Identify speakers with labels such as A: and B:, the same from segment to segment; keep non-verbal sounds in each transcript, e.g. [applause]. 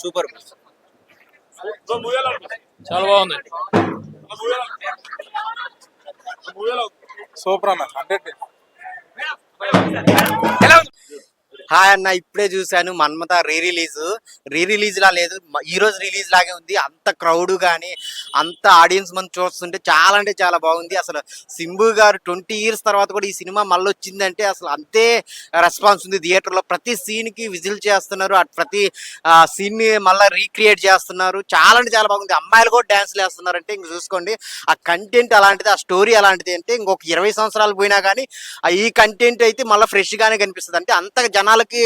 A: Super.
B: చాలా బాగుంది.
C: Super అన్న హండ్రెడ్.
D: హాయ్ అన్న ఇప్పుడే చూశాను. Manmatha re release re release లా లేదు. ఈ రోజు రిలీజ్ లాగే ఉంది. అంత క్రౌడ్ కానీ అంత ఆడియన్స్ మనం చూస్తుంటే చాలా అంటే చాలా బాగుంది. అసలు సింబు గారు ట్వంటీ ఇయర్స్ తర్వాత కూడా ఈ సినిమా మళ్ళీ వచ్చిందంటే అసలు అంతే రెస్పాన్స్ ఉంది థియేటర్లో ప్రతి సీన్కి విజిల్ చేస్తున్నారు. అట్ ప్రతి సీన్ని మళ్ళీ రీక్రియేట్ చేస్తున్నారు. చాలా అంటే చాలా బాగుంది. అమ్మాయిలు కూడా డాన్స్ వేస్తున్నారు అంటే ఇంక చూసుకోండి. ఆ కంటెంట్ అలాంటిది ఆ స్టోరీ అలాంటిది అంటే ఇంకొక ఇరవై సంవత్సరాలు పోయినా కానీ ఈ కంటెంట్ అయితే మళ్ళీ ఫ్రెష్ గానే కనిపిస్తుంది. అంటే అంత జనాలు జనాలకి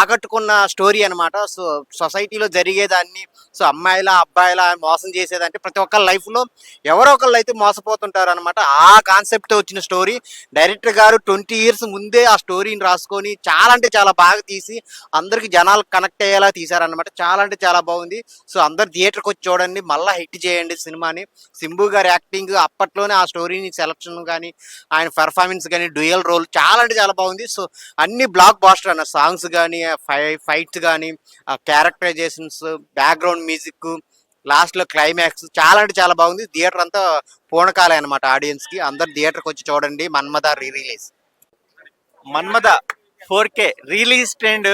D: ఆకట్టుకున్న స్టోరీ అన్నమాట. సో సొసైటీలో జరిగేదాన్ని సో అమ్మాయిల అబ్బాయిల మోసం చేసేదంటే ప్రతి ఒక్కరి లైఫ్లో ఎవరో ఒకళ్ళు అయితే మోసపోతుంటారు అనమాట ఆ కాన్సెప్ట్తో వచ్చిన స్టోరీ. డైరెక్టర్ గారు ట్వంటీ ఇయర్స్ ముందే ఆ స్టోరీని రాసుకొని చాలా అంటే చాలా బాగా తీసి అందరికి జనాలు కనెక్ట్ అయ్యేలా తీశారనమాట చాలా అంటే చాలా బాగుంది. సో అందరు థియేటర్కి వచ్చి చూడండి మళ్ళీ హిట్ చేయండి సినిమాని. సింబు గారి యాక్టింగ్ అప్పట్లోనే ఆ స్టోరీని సెలక్షన్ కానీ ఆయన పెర్ఫార్మెన్స్ కానీ డ్యూయల్ రోల్ చాలా అంటే చాలా బాగుంది. సో అన్ని బ్లాక్ బాస్టర్ అన్న సాంగ్స్ కానీ ఫై ఫైట్స్ కానీ ఆ క్యారెక్టరైజేషన్స్ బ్యాక్గ్రౌండ్ మ్యూజిక్ లాస్ట్లో క్లైమాక్స్ చాలా అంటే చాలా బాగుంది. థియేటర్ అంతా పూనకాలే అనమాట ఆడియన్స్కి అందరు థియేటర్కి వచ్చి చూడండి. Manmadha re release
A: Manmadha four K release trend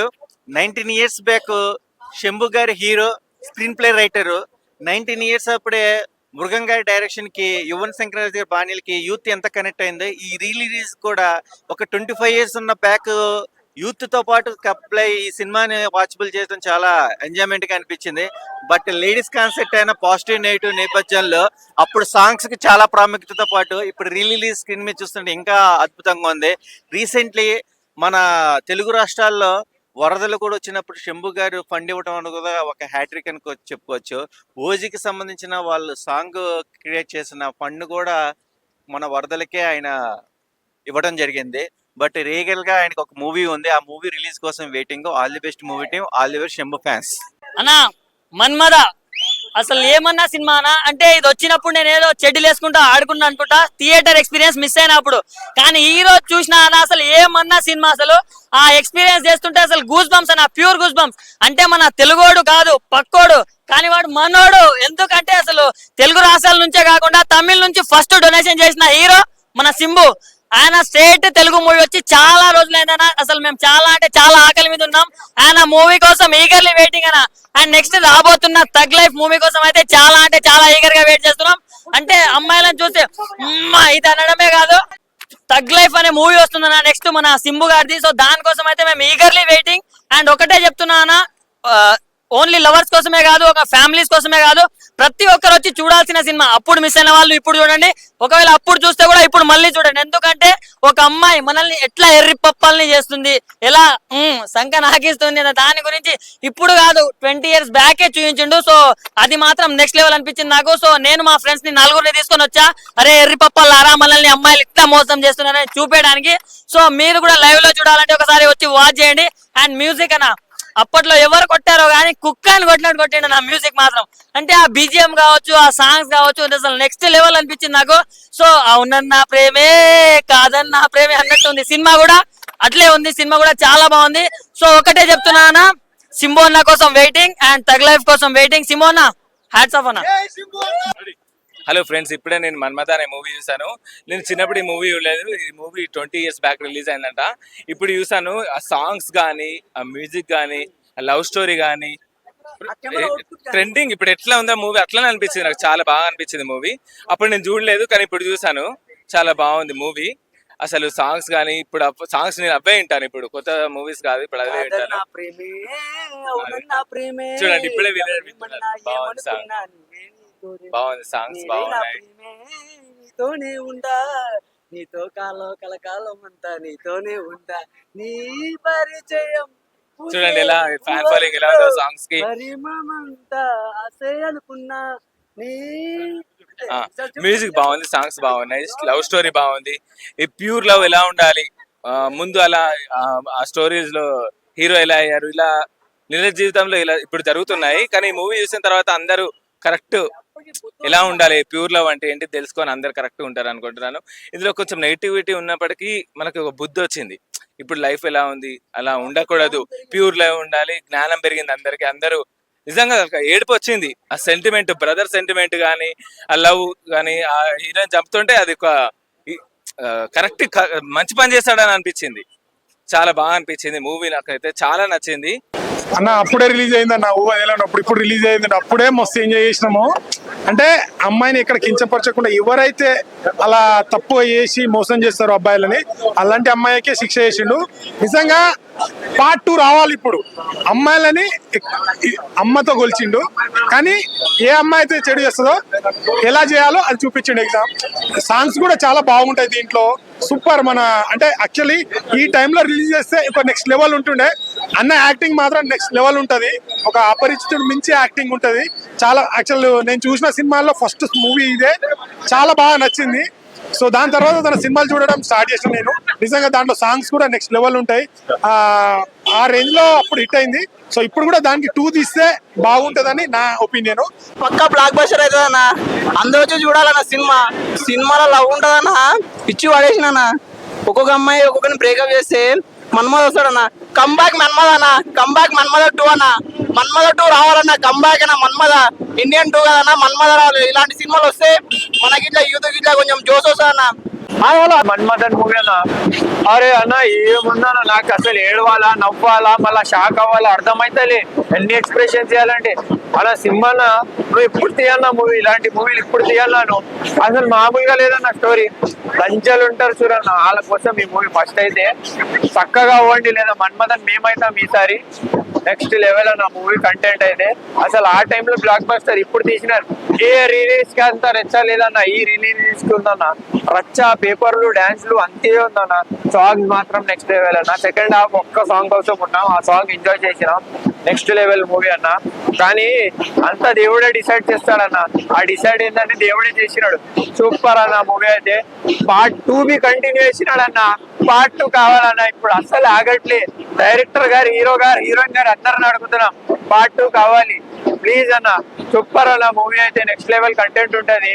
A: nineteen years back Shambhu గారి hero screenplay writer nineteen years అప్పుడే మృగం గారి డైరెక్షన్కి యువన్ శంకరాజ్ గారి బాణీలకి యూత్ ఎంత కనెక్ట్ అయిందో ఈ రిలీజ్ కూడా ఒక ట్వంటీ ఫైవ్ ఇయర్స్ ఉన్న బ్యాక్ యూత్తో పాటు కప్లై ఈ సినిమాని వాచబుల్ చేయడం చాలా ఎంజాయ్మెంట్గా అనిపించింది. బట్ లేడీస్ కాన్సెప్ట్ అయిన పాజిటివ్ నెగిటివ్ నేపథ్యంలో అప్పుడు సాంగ్స్కి చాలా ప్రాముఖ్యతతో పాటు ఇప్పుడు రిలీజ్ స్క్రీన్ మీద చూస్తుంటే ఇంకా అద్భుతంగా ఉంది. రీసెంట్లీ మన తెలుగు రాష్ట్రాల్లో వరదలు కూడా వచ్చినప్పుడు శంభు గారు ఫండ్ ఇవ్వడం అనేది కూడా ఒక హ్యాట్రిక్ అని చెప్పుకోవచ్చు. ఓజీకి సంబంధించిన వాళ్ళు సాంగ్ క్రియేట్ చేసిన ఫండ్ కూడా మన వరదలకే ఆయన ఇవ్వడం జరిగింది. బట్ రీగల్గా ఆయనకు ఒక మూవీ ఉంది. ఆ మూవీ రిలీజ్ కోసం waiting. All the best movie team. All the best Shambhu fans.
E: అన్నా మన్మద అసలు ఏమన్నా సినిమానా అంటే ఇది వచ్చినప్పుడు నేను ఏదో చెడ్డీలు వేసుకుంటా ఆడుకుంటా అనుకుంటా థియేటర్ ఎక్స్పీరియన్స్ మిస్ అయినప్పుడు. కానీ ఈ రోజు చూసిన అన్న అసలు ఏమన్నా సినిమా అసలు? ఆ ఎక్స్పీరియన్స్ చేస్తుంటే అసలు గూస్ బంప్స్ అన్న ప్యూర్ గూస్ బంప్స్ అంటే మన తెలుగోడు కాదు పక్కోడు. కానీ వాడు మనోడు. ఎందుకంటే అసలు తెలుగు రాష్ట్రాల నుంచే కాకుండా తమిళ నుంచి ఫస్ట్ డొనేషన్ చేసిన హీరో మన సింబు. ఆయన స్టేట్ తెలుగు మూవీ వచ్చి చాలా రోజులైందన్న. అసలు మేము చాలా అంటే చాలా ఆకలి మీద ఉన్నాం. ఆయన మూవీ కోసం ఈగర్లీ వెయిటింగ్ అన్న. అండ్ నెక్స్ట్ రాబోతున్న తగ్ లైఫ్ మూవీ కోసం అయితే చాలా అంటే చాలా ఈగర్గా వెయిట్ చేస్తున్నాం. అంటే అమ్మాయిలను చూస్తే ఇది అనడమే కాదు. తగ్ లైఫ్ అనే మూవీ వస్తుందన్న నెక్స్ట్ మన సింబు గారిది. సో దానికోసం అయితే మేము ఈగర్లీ వెయిటింగ్ అండ్ ఒకటే చెప్తున్నా అన్న ఓన్లీ లవర్స్ కోసమే కాదు ఒక ఫ్యామిలీస్ కోసమే కాదు ప్రతి ఒక్కరు వచ్చి చూడాల్సిన సినిమా. అప్పుడు మిస్ అయిన వాళ్ళు ఇప్పుడు చూడండి. ఒకవేళ అప్పుడు చూస్తే కూడా ఇప్పుడు మళ్ళీ చూడండి. ఎందుకంటే ఒక అమ్మాయి మనల్ని ఎట్లా ఎర్రి పప్పల్ని చేస్తుంది ఎలా శంఖ నాకిస్తుంది దాని గురించి ఇప్పుడు కాదు ట్వంటీ ఇయర్స్ బ్యాకే చూపించిండు. సో అది మాత్రం నెక్స్ట్ లెవెల్ అనిపించింది నాకు. సో నేను మా ఫ్రెండ్స్ని నలుగురిని తీసుకొని వచ్చా. అరే ఎర్రి పప్పలారా మనల్ని అమ్మాయిలు ఇట్లా మోసం చేస్తున్నారని చూపేయడానికి. సో మీరు కూడా లైవ్లో చూడాలంటే ఒకసారి వచ్చి వాచ్ చేయండి. అండ్ మ్యూజిక్ అన్న అప్పట్లో ఎవరు కొట్టారో కానీ కుక్క అని కొట్టినట్టు కొట్టిండు నా మ్యూజిక్ మాత్రం. అంటే ఆ బీజిఎం కావచ్చు ఆ సాంగ్స్ కావచ్చు అసలు నెక్స్ట్ లెవెల్ అనిపించింది నాకు. సో అవునన్న ప్రేమే కాదన్న ప్రేమే అన్నట్టు ఉంది. సినిమా కూడా అట్లే ఉంది. సినిమా కూడా చాలా బాగుంది. సో ఒకటే చెప్తున్నా సింబోన్నా కోసం వెయిటింగ్ అండ్ తగ్ లైఫ్ కోసం వెయిటింగ్ సింబోనా హ్యాట్స్ ఆఫ్ అన్నా.
B: హలో ఫ్రెండ్స్ ఇప్పుడే నేను మన్మథ అనే మూవీ చూసాను నేను చిన్నప్పుడు ఈ మూవీ చూడలేదు. ఈ movie twenty years back release అయిందంట. ఇప్పుడు చూసాను ఆ సాంగ్స్ కానీ ఆ మ్యూజిక్ కానీ ఆ లవ్ స్టోరీ కానీ ట్రెండింగ్ ఇప్పుడు ఎట్లా ఉందో మూవీ అట్లనే అనిపించింది నాకు. చాలా బాగా అనిపించింది మూవీ. అప్పుడు నేను చూడలేదు కానీ ఇప్పుడు చూసాను చాలా బాగుంది మూవీ. అసలు సాంగ్స్ కానీ ఇప్పుడు సాంగ్స్ నేను అవే వింటాను ఇప్పుడు. కొత్త మూవీస్ కాదు ఇప్పుడు అవే వింటాను. చూడండి, ఇప్పుడే. బాగుంది song. బాగుంది. సాంగ్స్ బాగున్నాయి.
F: నీతోనే ఉండా నీతో కాలం కలకాలం అంతా నీతోనే ఉండా నీ పరిచయం
B: చూడండి ఎలా ఫ్యాన్ ఫాలోయింగ్ ఎలా ఉందో సాంగ్స్కి
F: పరిమమంతా అనుకున్నా. నీ
B: మ్యూజిక్ బాగుంది సాంగ్స్ బాగున్నాయి. లవ్ స్టోరీ [laughs] బాగుంది. ఈ ప్యూర్ లవ్ ఎలా ఉండాలి? ముందు అలా ఆ, ఆ స్టోరీస్లో హీరో ఎలా అయ్యారు? ఇలా నిజ జీవితంలో ఇలా ఇప్పుడు జరుగుతున్నాయి. కానీ ఈ మూవీ చూసిన తర్వాత అందరూ కరెక్ట్ ఎలా ఉండాలి? ప్యూర్ లవ్ అంటే ఏంటి? తెలుసుకొని అందరు కరెక్ట్ ఉంటారు అనుకుంటున్నాను ఇందులో కొంచెం నెగిటివిటీ ఉన్నప్పటికీ మనకు ఒక బుద్ధి వచ్చింది. ఇప్పుడు లైఫ్ ఎలా ఉంది? అలా ఉండకూడదు. ప్యూర్ లవ్ ఉండాలి. జ్ఞానం పెరిగింది అందరికి. అందరూ నిజంగా ఏడుపు వచ్చింది. ఆ సెంటిమెంట్ బ్రదర్ సెంటిమెంట్ కానీ ఆ లవ్ కానీ ఆ హీరోయిన్ చంపుతుంటే అది ఒక కరెక్ట్ మంచి పని చేస్తాడని అనిపించింది. చాలా బాగా అనిపించింది. మూవీ నాకైతే చాలా నచ్చింది.
C: అన్న అప్పుడే రిలీజ్ అయింది అన్న ఊహ తెలియనప్పుడు ఇప్పుడు రిలీజ్ అయింది అప్పుడే మస్తు ఎంజాయ్ చేసినాము. అంటే అమ్మాయిని ఇక్కడ కించపరచకుండా ఎవరైతే అలా తప్పు చేసి మోసం చేస్తారో అబ్బాయిలని అలాంటి అమ్మాయికే శిక్ష చేసిండు. నిజంగా పార్ట్ టూ రావాలి ఇప్పుడు. అమ్మాయిలని అమ్మతో గొలిచిండు కానీ ఏ అమ్మాయి అయితే చెడు చేస్తుందో ఎలా చేయాలో అది చూపించిండు ఎగ్జామ్ సాంగ్స్ కూడా చాలా బాగుంటాయి దీంట్లో. సూపర్ మన అంటే యాక్చువల్లీ ఈ టైంలో రిలీజ్ చేస్తే ఒక నెక్స్ట్ లెవెల్ ఉంటుండే. అన్న యాక్టింగ్ మాత్రం నెక్స్ట్ లెవెల్ ఉంటుంది. ఒక అపరిచితుడు మించి యాక్టింగ్ ఉంటుంది. చాలా యాక్చువల్ నేను చూసిన సినిమాల్లో ఫస్ట్ మూవీ ఇదే. చాలా బాగా నచ్చింది. సో దాని తర్వాత తన సినిమాలు చూడడం స్టార్ట్ చేసిన నేను. నిజంగా దాంట్లో సాంగ్స్ కూడా నెక్స్ట్ లెవెల్ ఉంటాయి. ఆ రేంజ్లో అప్పుడు హిట్ అయింది. సో ఇప్పుడు కూడా దానికి టూ తీస్తే బాగుంటుందని నా ఒపీనియన్
F: పక్కా బ్లాక్ బస్టర్ అవుతుందన్నా. అందరూ వచ్చి చూడాలన్న సినిమా. సినిమాలో లవ్ ఉంటుందన్నా. పిచ్చి పడేసినన్న ఒక్కొక్క అమ్మాయి ఒక్కొక్కరిని బ్రేకప్ చేస్తే మన్మద వస్తాడన్న కంబ్యాక్ మన్మద అన్న. కంబ్యాక్ మన్మద టూ అన్న. మన్మద టూ రావాలన్నా. కంబ్యాక్ అన్న మన్మద ఇండియన్ టూ కదన్నా. మన్మద రావాలి. ఇలాంటి సినిమాలు వస్తే మనకి ఇట్లా యూత్ ఇట్లా కొంచెం జోస్ వస్తుందన్న.
G: మన్మథన్ మూవీ అన్న అరే అన్న ఏముందన్న నాకు అసలు ఏడవాలా నవ్వాలా మళ్ళా షాక్ అవ్వాలా అర్థమైతలే. ఎన్ని ఎక్స్ప్రెషన్ చేయాలంటే అలా సినిమాన? నువ్వు ఇప్పుడు తీయాలన్నా మూవీ? ఇలాంటి మూవీలు ఇప్పుడు తీయాలను అసలు మామూలుగా లేదన్న స్టోరీ లంచాలు ఉంటారు చూడన్న వాళ్ళ కోసం ఈ మూవీ ఫస్ట్ అయితే. చక్కగా అవ్వండి లేదా మన్మథన్ మేమైతాం ఈసారి. నెక్స్ట్ లెవెల్ అన్న మూవీ కంటెంట్ అయితే. అసలు ఆ టైంలో బ్లాక్ బస్టర్ ఇప్పుడు తీసినారు. ఏ రిలీజ్కి అంత రెచ్చ లేదన్న ఈ రిలీజ్కి ఉందన్న. రచ్చ పేపర్లు డాన్స్లు అంతే ఉందన్న. సాంగ్స్ మాత్రం నెక్స్ట్ లెవెల్ అన్న. సెకండ్ హాఫ్ ఒక్క సాంగ్ కోసం ఉన్నాం. ఆ సాంగ్ ఎంజాయ్ చేసినాం. నెక్స్ట్ లెవెల్ మూవీ అన్న. కానీ అంత దేవుడే డిసైడ్ చేస్తాడన్న. ఆ డిసైడ్ ఏంటంటే దేవుడే చేసినాడు. సూపర్ అన్న మూవీ అయితే. పార్ట్ టూ బి కంటిన్యూ చేసినాడు అన్న పార్ట్ టూ కావాలన్న. ఇప్పుడు అస్సలు ఆగట్లే. డైరెక్టర్ గారు హీరో గారు హీరోయిన్ గారు అందరిని అడుగుతున్నాం. పార్ట్ టూ కావాలి. ప్లీజ్ అన్న. సూపర్ అన్న మూవీ అయితే నెక్స్ట్ లెవెల్ కంటెంట్ ఉంటుంది.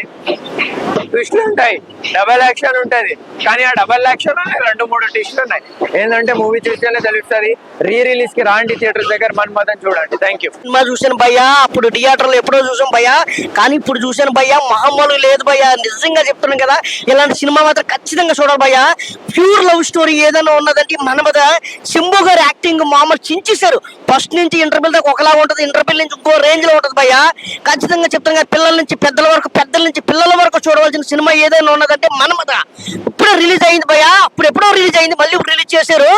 G: ట్విస్ట్లు ఉంటాయి. డబల్ యాక్షన్ ఉంటది. కానీ ఆ డబల్ యాక్షన్ రెండు మూడు ట్విస్ట్లు ఉన్నాయి. ఏంటంటే మూవీ చూస్తేనే తెలుస్తుంది. రీ రిలీజ్కి రాండి థియేటర్ దగ్గర. మన్మథన్ చూడండి. థ్యాంక్ యూ
H: సినిమా చూసాను భయ్యా. అప్పుడు థియేటర్లో ఎప్పుడో చూసాం భయ్యా. కానీ ఇప్పుడు చూశాను భయ్యా. మహమ్మలు లేదు భయ్యా. నిజంగా చెప్తున్నాను కదా ఇలాంటి సినిమా మాత్రం ఖచ్చితంగా చూడాలి భయ్యా. ప్యూర్ లవ్ స్టోరీ ఏదైనా ఉన్నదంటే మన మీద శంభు గారు యాక్టింగ్ మామూలు చించేశారు. ఫస్ట్ నుంచి ఇంటర్వ్యూల్ దాకా ఒకలా ఉంటుంది. ఇంటర్వ్యూల్ నుంచి ఇంకో రేంజ్లో ఉంటది భయ్యా. ఖచ్చితంగా చెప్తాను కదా పిల్లల నుంచి పెద్దల వరకు పెద్దల నుంచి పిల్లల వరకు చూడవలసిన సినిమా ఏదైనా ఉన్నదంటే మన మీద ఇప్పుడే రిలీజ్ అయింది భయ్యా. అప్పుడు ఎప్పుడో రిలీజ్ అయింది. మళ్ళీ ఇప్పుడు రిలీజ్ చేశారు.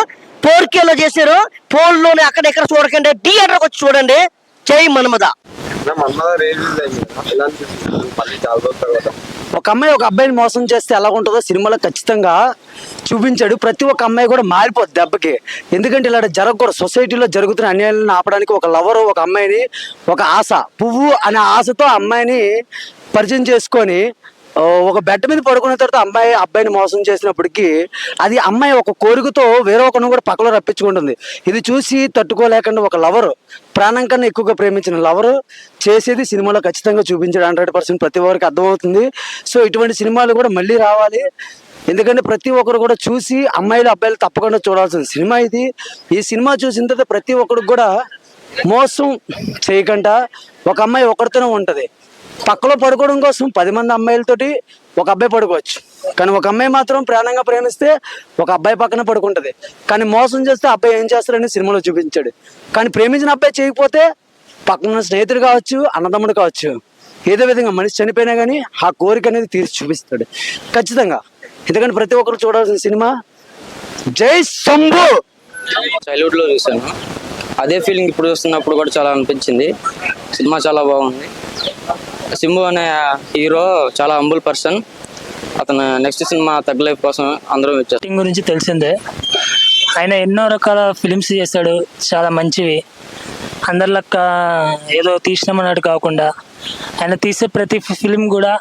H: ఫోర్లో చేశారు. ఫోన్లోనే అక్కడ ఎక్కడ చూడకండి థియేటర్ వచ్చి చూడండి. జై మన్మద.
F: ఒక అమ్మాయి ఒక అబ్బాయిని మోసం చేస్తే ఎలా ఉంటుందో సినిమాలో ఖచ్చితంగా చూపించాడు. ప్రతి ఒక్క అమ్మాయి కూడా మారిపోద్ది దెబ్బకి. ఎందుకంటే ఇలా జరగకూడదు. సొసైటీలో జరుగుతున్న అన్యాయాలను ఆపడానికి ఒక లవరు ఒక అమ్మాయిని ఒక ఆశ. పువ్వు అనే ఆశతో ఆ అమ్మాయిని పరిచయం చేసుకొని ఒక బెడ్ మీద పడుకున్న తర్వాత అమ్మాయి అబ్బాయిని మోసం చేసినప్పటికీ అది అమ్మాయి ఒక కోరికతో వేరే ఒకరిని కూడా పక్కలో రప్పించుకుంటుంది. ఇది చూసి తట్టుకోలేకుండా ఒక లవరు ప్రాణం కన్నా ఎక్కువగా ప్రేమించిన లవరు చేసేది సినిమాలో ఖచ్చితంగా చూపించాడు. హండ్రెడ్ పర్సెంట్ ప్రతి ఒక్కరికి అర్థమవుతుంది. సో ఇటువంటి సినిమాలు కూడా మళ్ళీ రావాలి. ఎందుకంటే ప్రతి ఒక్కరు కూడా చూసి అమ్మాయిలు అబ్బాయిలు తప్పకుండా చూడాల్సిన సినిమా ఇది. ఈ సినిమా చూసిన తర్వాత ప్రతి ఒక్కరికి కూడా మోసం చేయకుండా ఒక అమ్మాయి ఒకరితోనే ఉంటుంది. పక్కలో పడుకోవడం కోసం పది మంది అమ్మాయిలతోటి ఒక అబ్బాయి పడుకోవచ్చు. కానీ ఒక అమ్మాయి మాత్రం ప్రాణంగా ప్రేమిస్తే ఒక అబ్బాయి పక్కన పడుకుంటుంది. కానీ మోసం చేస్తే అబ్బాయి ఏం చేస్తాడని సినిమాలో చూపించాడు. కానీ ప్రేమించిన అబ్బాయి చేయకపోతే పక్కన స్నేహితుడు కావచ్చు అన్నదమ్ముడు కావచ్చు ఏదో విధంగా మనిషి చనిపోయినా కానీ ఆ కోరిక అనేది తీర్చి చూపిస్తాడు. ఖచ్చితంగా. ఎందుకంటే ప్రతి ఒక్కరు చూడాల్సిన సినిమా జై శంభు!
I: చైల్డ్హుడ్లో చూసాను అదే ఫీలింగ్ ఇప్పుడు చూస్తున్నప్పుడు కూడా చాలా అనిపించింది. సినిమా చాలా బాగుంది. సింబు అనే హీరో చాలా హంబుల్ పర్సన్ అతను నెక్స్ట్ సినిమా తగ్గలైఫ్ కోసం అందరూ వచ్చారు
J: గురించి తెలిసిందే. ఆయన ఎన్నో రకాల ఫిలిమ్స్ చేశాడు. చాలా మంచివి. అందరిలక్క ఏదో తీసినామన్నట్టు కాకుండా ఆయన తీసే ప్రతి ఫిలిం కూడా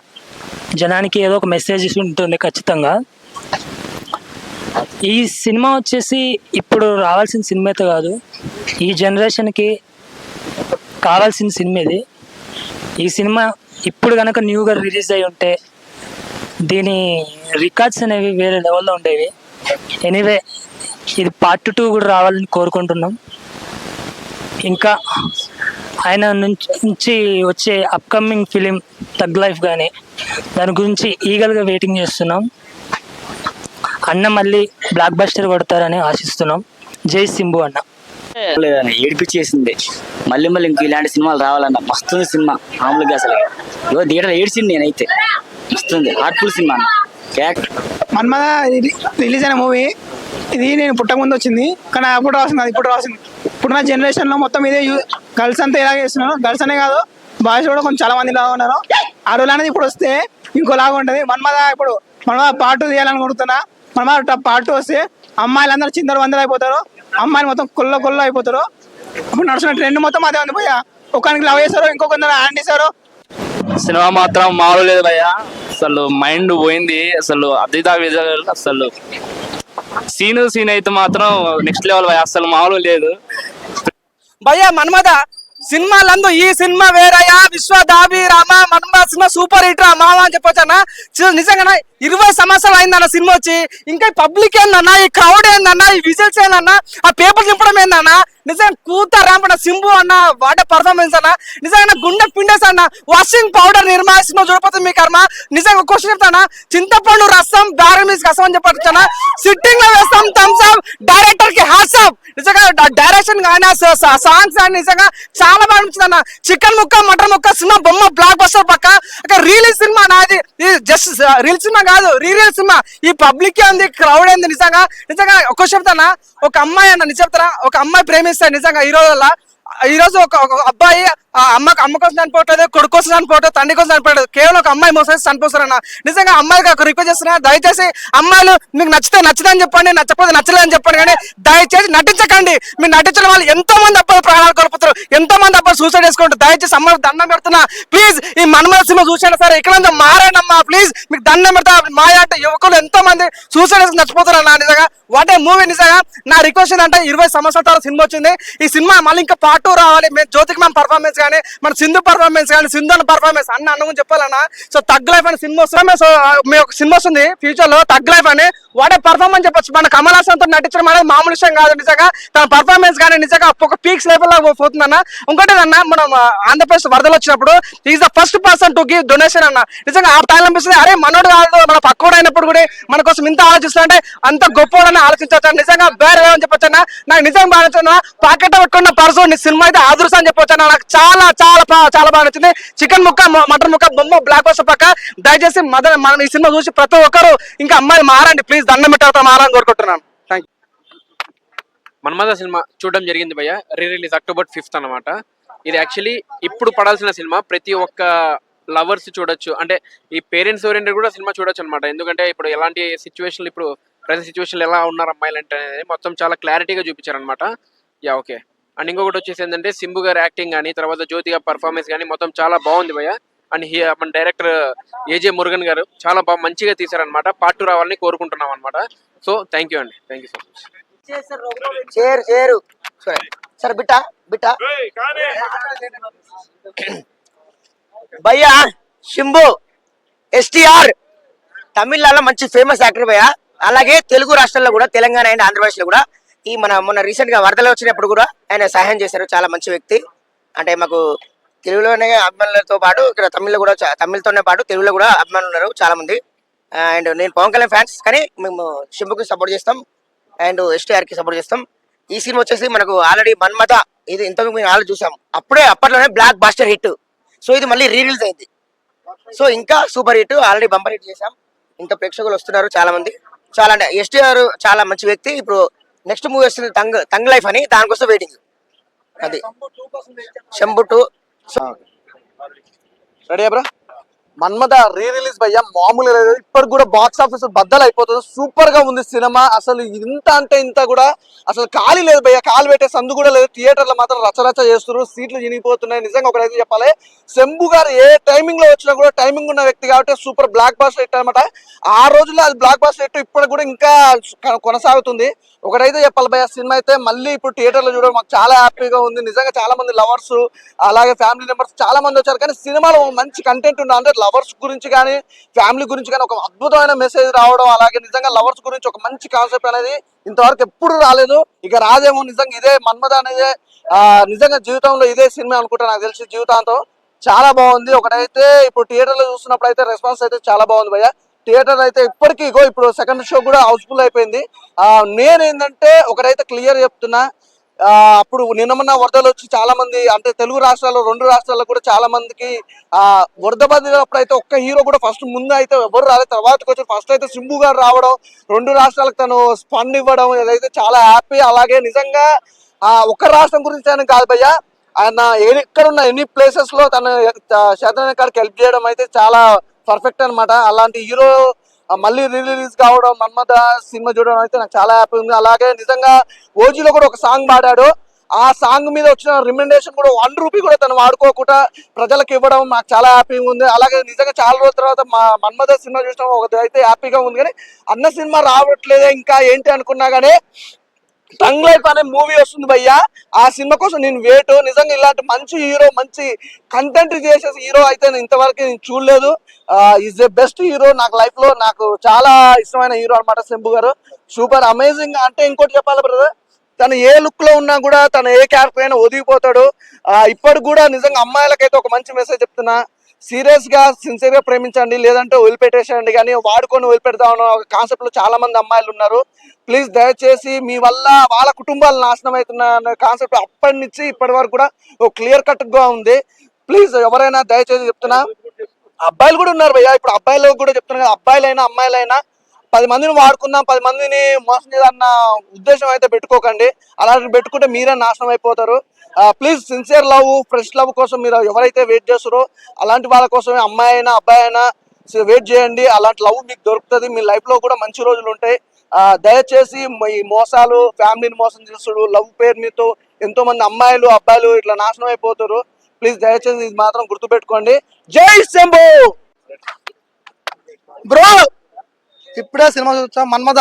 J: జనానికి ఏదో ఒక మెసేజ్ ఉంటుంది ఖచ్చితంగా. ఈ సినిమా వచ్చేసి ఇప్పుడు రావాల్సిన సినిమా అయితే కాదు. ఈ జనరేషన్కి కావాల్సిన సినిమా ఇది. ఈ సినిమా ఇప్పుడు కనుక న్యూగా రిలీజ్ అయి ఉంటే దీని రికార్డ్స్ అనేవి వేరే లెవెల్లో ఉండేవి. ఎనీవే ఇది పార్ట్ టూ కూడా రావాలని కోరుకుంటున్నాం. ఇంకా ఆయన నుంచి వచ్చే అప్కమింగ్ ఫిలిం తగ్ లైఫ్ కానీ దాని గురించి ఈగల్గా వెయిటింగ్ చేస్తున్నాం. అన్న మళ్ళీ బ్లాక్ బస్టర్ కొడతారని ఆశిస్తున్నాం. జై సింబు అన్న.
K: ఏడిపించేసింది. మళ్ళీ మళ్ళీ ఇంక ఇలాంటి సినిమాలు రావాలన్న మస్తుంది సినిమా మామూలుగా అసలు. ఇవో థియేటర్ ఏడ్చింది నేనైతే. మస్తుంది. హార్ట్ఫుల్ సినిమా
L: మన్మద రిలీజ్ అయిన మూవీ ఇది నేను పుట్టక ముందు వచ్చింది. కానీ అప్పుడు రాసింది అది ఇప్పుడు రాసింది. ఇప్పుడున్న జనరేషన్లో మొత్తం ఇదే గర్ల్స్ అంతా ఇలాగే చేస్తున్నారు. గర్ల్స్ అనే కాదు బాయ్స్ కూడా కొంచెం చాలా మంది లాగా ఉన్నారు. ఆ రోజు అనేది ఇప్పుడు వస్తే ఇంకోలాగా ఉంటుంది. మన్మద ఇప్పుడు మన్మద పార్ట్ తీయాలని కొడుతున్నా మన్మద పార్ట్ వస్తే అమ్మాయిలందరూ చిందరు వందలు అయిపోతారు. అమ్మాయిలు మొత్తం కొల్ల కొల్ల అయిపోతారు. ఇప్పుడు నడుస్తున్న ట్రెండ్ మొత్తం అదే ఉంది పోయా ఒకరికి లవ్ చేస్తారు ఇంకొకరు హ్యాండ్ ఇస్తారు
I: సినిమా మాత్రం మామూలు లేదు భయ్య. అసలు మైండ్ పోయింది. అసలు అద్విత విజయ్ అసలు సీన్ సీన్ అయితే మాత్రం నెక్స్ట్ లెవెల్ భయ్య. అసలు మామూలు లేదు.
H: భయ్యా మన్మద సినిమాలందు ఈ సినిమా వేరయ్యా. విశ్వదాభి రామ మన్మద సినిమా సూపర్ హిట్ రా మామ అని చెప్పొచ్చు నిజంగా ఇరవై సంవత్సరాలు అయిందన్న సినిమా వచ్చి ఇంకా పబ్లిక్ ఏందన్నా ఈ క్రౌడ్ ఏందన్నా ఈ విజిల్స్ ఏందన్నా ఆ పేపర్ చింపడం ఏందన్నా నిజంగా కూత రాంపడ సింబు అన్న వాట పర్ఫార్మెన్స్ అన్న నిజంగా గుండె పిండేస్ అన్న వాషింగ్ పౌడర్ నిర్మా సినిమా చూడపోతే మీ కర్మ నిజంగా క్వశ్చన్ చెప్తానా? చింతపండు రసం బ్యారమీస్ రసం అని చెప్పొచ్చానా సిట్టింగ్లో వేస్తాం థమ్స్ అప్ డైరెక్టర్కి హ్యాట్స్ అప్ నిజంగా డైరెక్షన్ కానీ సాంగ్స్ కానీ నిజంగా చాలా బాగా అనిపించింది అన్న. చికెన్ ముక్క మటన్ ముక్క సినిమా బొమ్మ బ్లాక్ బస్టర్ పక్క. అక్కడ రిలీజ్ సినిమా నాది జస్ట్ రీల్ సినిమా కాదు రీరియల్ సినిమా. ఈ పబ్లిక్ ఉంది క్రౌడ్ ఏంది నిజంగా. నిజంగా ఒక్కో చెప్తానా? ఒక అమ్మాయి అన్న నిజ చెప్తారా ఒక అమ్మాయి ప్రేమిస్తాను నిజంగా ఈ రోజుల్లో ఈ రోజు ఒక అబ్బాయి ఆ అమ్మకి అమ్మ కోసం చనిపోవట్లేదు కొడుకు కోసం చనిపోవట్లేదు తండ్రి కోసం చనిపోవట్లేదు కేవలం ఒక అమ్మాయి మోసం చేసి చనిపోతారన్న. నిజంగా అమ్మాయికి ఒక రిక్వెస్ట్ చేస్తున్నా దయచేసి అమ్మాయిలు మీకు నచ్చితే నచ్చదని చెప్పండి నచ్చకపోతే నచ్చలేదని చెప్పండి కానీ దయచేసి నటించకండి. మీరు నటించడం వల్ల ఎంతో మంది అబ్బాయిలు ప్రాణాలు కోల్పోతారు ఎంతో మంది అబ్బాయిలు సూసైడ్ చేసుకుంటారు. దయచేసి అమ్మాయిలు దండం పెడుతున్నా. ప్లీజ్ ఈ మన్మద సినిమా చూసాను సరే ఇక్కడ మారానమ్మా ప్లీజ్ మీకు దండం పెడతా మా అంటే యువకులు ఎంతో మంది సూసైడ్ చేసుకుని నచ్చిపోతారు అన్న నిజంగా వాటే మూవీ నిజంగా. నా రిక్వెస్ట్ ఏంటంటే ఇరవై సంవత్సరాల సినిమా వచ్చింది. ఈ సినిమా మళ్ళీ ఇంకా పార్ట్ టూ రావాలి. మేము జ్యోతికి మన పర్ఫార్మెన్స్ కానీ మన సింధు పర్ఫార్మెన్స్ కానీ సింధు అన్న పర్ఫార్మెన్స్ అన్న అన్న గురించి చెప్పాలన్నా సో తగ్ లైఫ్ అని సినిమా వస్తుంది. సో మీ ఒక సినిమా వస్తుంది. ఫ్యూచర్లో తగ్ లైఫ్ అని వాడే పర్ఫార్మెన్స్ చెప్పొచ్చు. మన కమల్ హాసన్తో నటించడం అనేది మామూలు విషయం కాదు నిజంగా. తన పర్ఫార్మెన్స్ కానీ నిజంగా ఒక పీక్స్ లెవెల్లో పోతుందన్న. ఇంకోటి అన్న మనం ఆంధ్రప్రదేశ్ వరదలు వచ్చినప్పుడు is the first person to give donation అన్న. నిజంగా ఆ టైం అనిపిస్తుంది అరే మనోడు కాదు మన పక్కోడు అయినప్పుడు కూడా మన కోసం ఇంత ఆలోచిస్తుంటే అంత గొప్పోడని ఆలోచించవచ్చు నిజంగా వేరే అని చెప్పొచ్చు అన్న. నాకు నిజంగా బాగా పాకెట్ పెట్టుకున్న పర్సన్ సినిమా సినిమా అయితే ఆదృశం అని చెప్పొచ్చు నాకు చాలా చాలా చాలా బాగా నచ్చింది. చికెన్ ముక్క మటన్ ముక్క బొమ్మ బ్లాక్ బస్టర్ పక్క. దయచేసి మదర్ మనం ఈ సినిమా చూసి ప్రతి ఒక్కరు ఇంకా అమ్మాయిలు మారండి. ప్లీజ్ దండం పెట్టారు మారని కోరుకుంటున్నాను. థ్యాంక్
M: సినిమా చూడడం జరిగింది భయ్య. రీ రిలీజ్ అక్టోబర్ ఫిఫ్త్ అన్నమాట. ఇది యాక్చువల్లీ ఇప్పుడు పడాల్సిన సినిమా. ప్రతి ఒక్క లవర్స్ చూడొచ్చు. అంటే ఈ పేరెంట్స్ ఓరియంటెడ్ కూడా సినిమా చూడొచ్చు అనమాట ఎందుకంటే ఇప్పుడు ఎలాంటి సిచ్యువేషన్లు ఇప్పుడు ప్రజెంట్ సిచ్యువేషన్లు ఎలా ఉన్నారు అమ్మాయిలు అంటే అనేది మొత్తం చాలా క్లారిటీగా చూపించారనమాట యా ఓకే. అండ్ ఇంకొకటి వచ్చేసి ఏంటంటే సింబు గారి యాక్టింగ్ కానీ తర్వాత జ్యోతి గారి పర్ఫార్మెన్స్ కానీ మొత్తం చాలా బాగుంది భయ్య. అండ్ హీ మన డైరెక్టర్ ఏజే మురుగన్ గారు చాలా బాగా మంచిగా తీశారనమాట పార్ట్ టూ రావాలని కోరుకుంటున్నాం అనమాట సో థ్యాంక్ యూ అండి. థ్యాంక్ యూ సో మచ్
H: చేరు చేరు. సరే భయ్యా శింబు ఎస్టిఆర్ తమిళనాడులో మంచి ఫేమస్ యాక్టర్ భయ్యా. అలాగే తెలుగు రాష్ట్రాల్లో కూడా తెలంగాణ అండ్ ఆంధ్రప్రదేశ్లో కూడా ఈ మన మొన్న రీసెంట్గా వరదలు వచ్చినప్పుడు కూడా ఆయన సహాయం చేశారు చాలా మంచి వ్యక్తి. అంటే మాకు తెలుగులోనే అభిమానులతో పాటు ఇక్కడ తమిళ్ళో కూడా తమిళ్తోనే పాటు తెలుగులో కూడా అభిమానులు ఉన్నారు చాలా మంది. అండ్ నేను పవన్ కళ్యాణ్ ఫ్యాన్స్ కానీ మేము శంభుకి సపోర్ట్ చేస్తాం. అండ్ ఎస్టీఆర్కి సపోర్ట్ చేస్తాం. ఈ సినిమా వచ్చేసి మనకు ఆల్రెడీ మన్మత ఇది ఇంతకు మేము ఆల్రెడీ చూసాం. అప్పుడే అప్పట్లోనే బ్లాక్ బాస్టర్ హిట్. సో ఇది మళ్ళీ రీరిలీజ్ అయింది. సో ఇంకా super hit already bumper hit చేసాం ఇంకా ప్రేక్షకులు వస్తున్నారు చాలా మంది. చాలా అంటే ఎస్టీఆర్ చాలా మంచి వ్యక్తి. ఇప్పుడు నెక్స్ట్ మూవీ వస్తుంది తంగ్ తంగ్ లైఫ్ అని దానికోసం వెయిటింగ్ అది. శంభు టూ.
N: రెడీ బ్రా? మన్మద రీ రిలీజ్ భయ్య మామూలు లేదు. ఇప్పటికి కూడా బాక్స్ ఆఫీస్ బద్దలు అయిపోతుంది సూపర్గా ఉంది సినిమా. అసలు ఇంత అంటే ఇంత కూడా అసలు ఖాళీ లేదు భయ్యా. కాలు పెట్టే సందు కూడా లేదు. థియేటర్లు మాత్రం రచరచ చేస్తున్నారు. సీట్లు చినిగిపోతున్నాయి నిజంగా ఒకటైతే చెప్పాలి. శంభు గారు ఏ టైమింగ్లో వచ్చినా కూడా టైమింగ్ ఉన్న వ్యక్తి కాబట్టి సూపర్ బ్లాక్ బాస్టర్ హిట్ అనమాట ఆ రోజుల్లో అది బ్లాక్ బాస్టర్ హిట్ ఇప్పటికి కూడా ఇంకా కొనసాగుతుంది. ఒకటైతే చెప్పాలి భయ్య సినిమా అయితే మళ్ళీ ఇప్పుడు థియేటర్లో చూడడం మాకు చాలా హ్యాపీగా ఉంది. నిజంగా చాలా మంది లవర్స్ అలాగే ఫ్యామిలీ మెంబర్స్ చాలా మంది వచ్చారు. కానీ సినిమాలో మంచి కంటెంట్ ఉన్న అంటే లవర్స్ గురించి కానీ ఫ్యామిలీ గురించి కానీ ఒక అద్భుతమైన మెసేజ్ రావడం అలాగే నిజంగా లవర్స్ గురించి ఒక మంచి కాన్సెప్ట్ అనేది ఇంతవరకు ఎప్పుడు రాలేదు. ఇక రాదేమో నిజంగా ఇదే మన్మద అనేది నిజంగా జీవితంలో ఇదే సినిమా అనుకుంటా నాకు తెలిసి జీవితాంతం. చాలా బాగుంది. ఒకటైతే ఇప్పుడు థియేటర్ చూసినప్పుడు అయితే రెస్పాన్స్ అయితే చాలా బాగుంది భయ్య. థియేటర్ అయితే ఇప్పటికీ ఇగో ఇప్పుడు సెకండ్ షో కూడా హౌస్ఫుల్ అయిపోయింది. నేనేంటంటే నేను ఏంటంటే ఒకటైతే క్లియర్ చెప్తున్నా. అప్పుడు నిన్నమన్న వరదలు వచ్చి చాలా మంది అంటే తెలుగు రాష్ట్రాల్లో రెండు రాష్ట్రాల్లో కూడా చాలా మందికి ఆ వరద బాధినప్పుడు అయితే ఒక్క హీరో కూడా ఫస్ట్ ముందు అయితే ఎవరు రాలేదు. తర్వాతకి వచ్చి ఫస్ట్ అయితే సింబు గారు రావడం రెండు రాష్ట్రాలకు తను స్పండ్ ఇవ్వడం ఇదైతే చాలా హ్యాపీ. అలాగే నిజంగా ఆ ఒక్క రాష్ట్రం గురించి అని కాదు భయ్య ఆయన ఎక్కడున్న ఎన్ని ప్లేసెస్లో తను శాతం కాడికి హెల్ప్ చేయడం అయితే చాలా పర్ఫెక్ట్ అనమాట అలాంటి హీరో మళ్ళీ రిలీజ్ కావడం మన్మథ సినిమా చూడడం అయితే నాకు చాలా హ్యాపీ ఉంది. అలాగే నిజంగా ఓజీలో కూడా ఒక సాంగ్ పాడాడు. ఆ సాంగ్ మీద వచ్చిన రిమెండేషన్ కూడా వన్ రూపీ కూడా తను వాడుకోకుండా ప్రజలకు ఇవ్వడం నాకు చాలా హ్యాపీగా ఉంది. అలాగే నిజంగా చాలా రోజుల తర్వాత మా మన్మథ సినిమా చూసిన ఒక అయితే హ్యాపీగా ఉంది. కానీ అన్న సినిమా రావట్లేదే ఇంకా ఏంటి అనుకున్నా కానీ టంగ్ లైఫ్ అనే మూవీ వస్తుంది భయ్యా. ఆ సినిమా కోసం నేను వేటు. నిజంగా ఇలాంటి మంచి హీరో మంచి కంటెంట్ చేసే హీరో అయితే నేను ఇంతవరకు నేను చూడలేదు. ఈజ్ ద బెస్ట్ హీరో నాకు లైఫ్లో. నాకు చాలా ఇష్టమైన హీరో అన్నమాట శంభు గారు. సూపర్ అమేజింగ్ అంటే ఇంకోటి చెప్పాలి బ్రదర్ తను ఏ లుక్లో ఉన్నా కూడా తను ఏ క్యారెక్టర్ అయినా ఒదిగిపోతాడు. ఇప్పటికి కూడా నిజంగా అమ్మాయిలకైతే ఒక మంచి మెసేజ్ చెప్తున్నా. సీరియస్గా సిన్సియర్గా ప్రేమించండి లేదంటే వదిలిపెట్టేసేయండి. కానీ వాడుకొని వదిలిపెడదాం అన్న ఒక కాన్సెప్ట్లో చాలా మంది అమ్మాయిలు ఉన్నారు. ప్లీజ్ దయచేసి మీ వల్ల వాళ్ళ కుటుంబాలు నాశనం అవుతున్న అనే కాన్సెప్ట్ అప్పటి నుంచి ఇప్పటి వరకు కూడా ఒక క్లియర్ కట్గా ఉంది. ప్లీజ్ ఎవరైనా దయచేసి చెప్తున్నా. అబ్బాయిలు కూడా ఉన్నారు భయ్యా. ఇప్పుడు అబ్బాయిలు కూడా చెప్తున్నారు కదా అబ్బాయిలైనా అమ్మాయిలైనా పది మందిని వాడుకుందాం పది మందిని మోసం చేయాలన్న ఉద్దేశం అయితే పెట్టుకోకండి. అలాంటి పెట్టుకుంటే మీరే నాశనం అయిపోతారు. Please sincere love fresh love కోసం మీరు ఎవరైతే వెయిట్ చేస్తారో అలాంటి వాళ్ళ కోసమే అమ్మాయి అయినా అబ్బాయి అయినా వెయిట్ చేయండి. అలాంటి లవ్ మీకు దొరుకుతుంది. మీ లైఫ్లో కూడా మంచి రోజులు ఉంటాయి. దయచేసి ఈ మోసాలు ఫ్యామిలీని మోసం చేస్తుడు లవ్ పేరు మీతో ఎంతో మంది అమ్మాయిలు అబ్బాయిలు ఇట్లా నాశనం అయిపోతారు. ప్లీజ్ దయచేసి ఇది మాత్రం గుర్తుపెట్టుకోండి. జై శంభు!
O: బ్రో ఇప్పుడే సినిమా చూస్తాం. Manmadha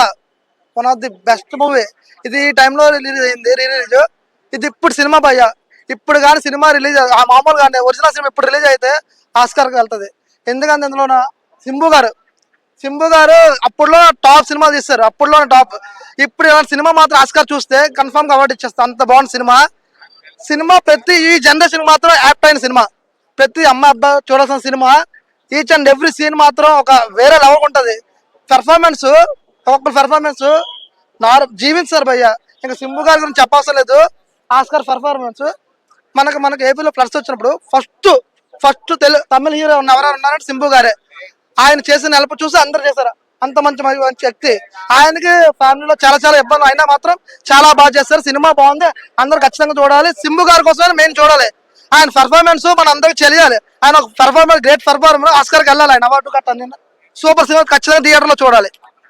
O: one of the best movie ఇది ఈ టైంలో రిలీజ్ అయింది రీ రిలీజ్ ఇది ఇప్పుడు సినిమా భయ్య. ఇప్పుడు కానీ సినిమా రిలీజ్ మామూలుగా ఒరిజినల్ సినిమా ఇప్పుడు రిలీజ్ అయితే ఆస్కార్కి వెళ్తుంది. ఎందుకంటే ఇందులోన సింబు గారు సింబు గారు అప్పుడులో టాప్ సినిమా తీస్తారు. అప్పుడులో టాప్ ఇప్పుడు ఏమైనా సినిమా మాత్రం ఆస్కార్ చూస్తే కన్ఫామ్గా అవార్డు ఇచ్చేస్తా. అంత బాగుంది సినిమా. సినిమా ప్రతి ఈ జనరేషన్ మాత్రం యాప్ట్ అయిన సినిమా. ప్రతి అమ్మాయి అబ్బాయి చూడాల్సిన cinema. Each and every scene మాత్రం ఒక వేరే లెవెల్ ఉంటుంది. పెర్ఫార్మెన్స్ ఒక్కొక్క పెర్ఫార్మెన్స్ నార్ జీవించారు భయ్య. ఇంకా సింబు గారి గురించి చెప్పవసరం లేదు. Oscar performance. మనకు మనకు ఏపీలో ప్లస్ వచ్చినప్పుడు ఫస్ట్ ఫస్ట్ తెలు తమిళ హీరో ఉన్న ఎవరైనా ఉన్నారంటే సింబు గారే. ఆయన చేసిన నెలప చూసి అందరు చేశారు. అంత మంచి మంచి వ్యక్తి. ఆయనకి ఫ్యామిలీలో చాలా చాలా ఇబ్బందులు. అయినా మాత్రం చాలా బాగా చేస్తారు. సినిమా బాగుంది. అందరు ఖచ్చితంగా చూడాలి. సింబు గారి కోసమే మెయిన్ చూడాలి. ఆయన పర్ఫార్మెన్స్ మన అందరికి తెలియాలి. ఆయన ఒక పర్ఫార్మెన్స్ గ్రేట్ పర్ఫార్మెన్స్ ఆస్కార్కి వెళ్ళాలి. ఆయన అవార్డు కట్టాలి. సూపర్ సినిమా ఖచ్చితంగా థియేటర్లో చూడాలి.